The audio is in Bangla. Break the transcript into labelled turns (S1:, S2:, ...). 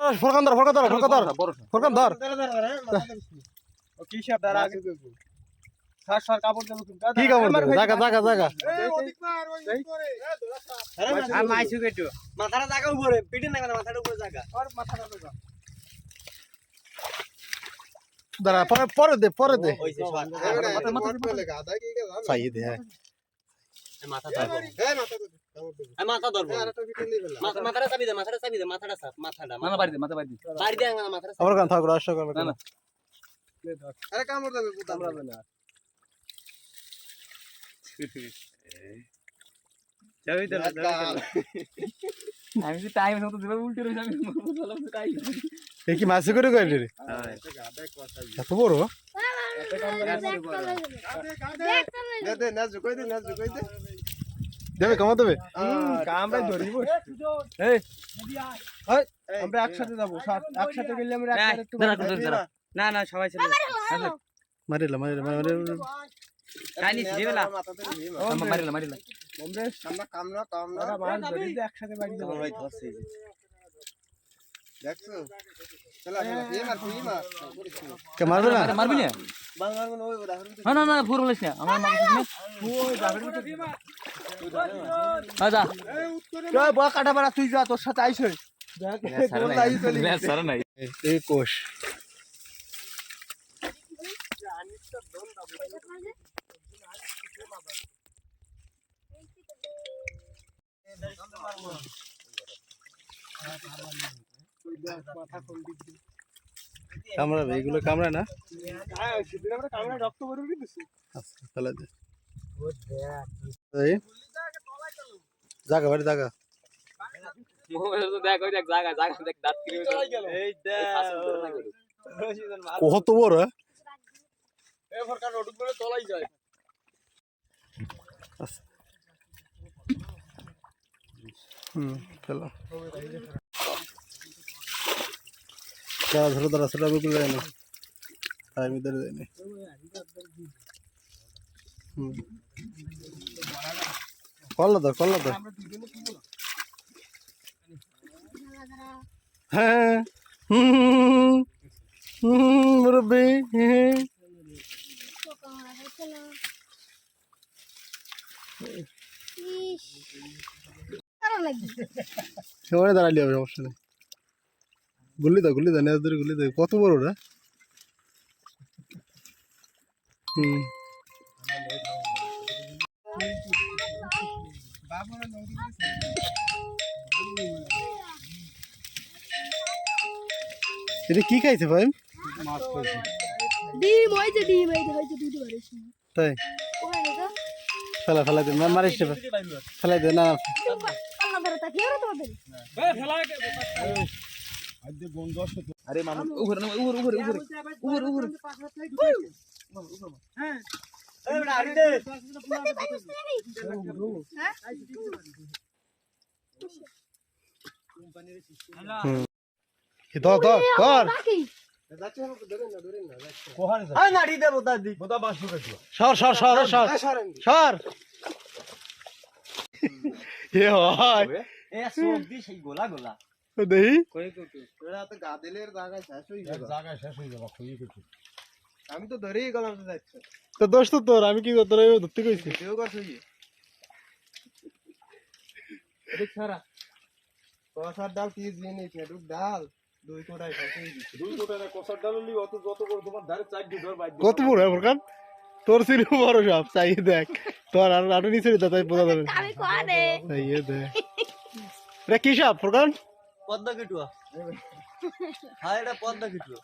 S1: ফরকান ধর ফরকান ধর ফরকান ধর। ফরকান ধর।
S2: কি সাপ দাঁড়া আগে। সার সার কাপড় দেবো তুমি
S1: কি জাগা জাগা জাগা।
S2: আর মাইছু মাথাটা জায়গা উপরে। পিঠে না মাথাটা উপরে জায়গা মাথাটা
S1: দাঁড়া পরে পরে দে পরে দে। চাই দে হ্যাঁ।
S2: মাথা ধরবো। এই মাথা ধরবো। মাথা মাথাটা চাবি দে মাথাটা চাবি দে মাথাটা চাপ মাথাটা
S3: মাথা বাড়ি দে মাথা বাড়ি দে।
S2: বাড়ি দে আঙা মাথাটা।
S1: আবার কান থাক রাষ্ট্র কান
S3: না, না।
S2: আরে কামড় দেবে কামড়াবে না।
S3: আমি যে টাইম মতো দেবে উল্টে রইছে আমি বললাম তো টাইম
S1: এ কি মাসি করে কই রে? এত বড়?
S2: দে দে নাচ কই দে নাচ কই দে।
S1: দেবে কামা দেবে
S2: কামড়াই ধরিব।
S3: এই
S2: আমরা একসাথে যাব একসাথে গেলে আমরা একসাথে। না না সবাই চলে
S1: মারিলা মারিলা মারিলা
S3: চাইনিজ দিবেলা মারিলা মারিলা।
S2: আমরা আমরা কামনা কামনা। মাছ ধরি একসাথে বাড়ি যাব। ভাই ধরছি। দেখছ?
S1: কে মারবে না?
S3: মারবি না? না না না ফুর বলিস না। আমার আচ্ছা
S2: বড় কাটা পাড়া তুই যা তোর সাথে
S3: নাই।
S1: এই কোষ। কামড়াবে, এগুলো কামড়ায় না?
S2: হ্যাঁ
S1: আচ্ছা এই, জাগা, বাড়ি জাগা। কত বড় হ্যাঁ?
S2: তলাই যায়
S1: হুম ফেলো দাঁড়া ধরো দাঁড়া সেটা বিকুল যায় না টাইম ধরে যায় না হুম কল্লা ধর কল্লা ধর। হ্যাঁ। হুম হুম মুরব্বী হ্যাঁ সবাই দাঁড়ালি হবে সমস্যা নেই। গুলি দাও গুলি দাও নেওয়া ধরে গুলি দাও। কত বড় ওরা? হুম। এটা কি খাইছে ভাই?
S4: ডিম ডিম দুটো
S1: তাই?
S4: ওখানে তো।
S1: ফেলা ফেলা দে মারিস ফেলাই দে না।
S4: আল্লাহ
S2: আরে মানুষ
S3: উপরে
S1: ধর ধর ধর।
S2: ঢুকে দিও
S1: সর সর সর সর সর। এ হয়।
S2: এ সব সেই গোলা গোলা।
S1: দেহি
S2: কই কই তোরা তো গাদেলের জায়গা শেষ হই যাবে শেষ হই যাবে কই কই আমি তো ধরেই গেলাম তো
S1: তো দোষ তো তোর আমি কি তোর ধরতে কইছি?
S2: কেউ কাছে হই দেখ সারা কসার ডাল এটুক ডাল দুই কোটায় দুই ডাল অত যত বড় তোমার ধারে ধর বাইক
S1: কত বড় ফোরকান তোর বড় সব চাই দেখ। তোর আর আটু নিচে দিতে তাই বোঝা যাবে।
S4: আমি কোয়ানে
S1: চাই দে এটা কি সাপ ফোরকান?
S2: পদ্মা কিটুয়া। হ্যাঁ এটা পদ্মা কিটুয়া।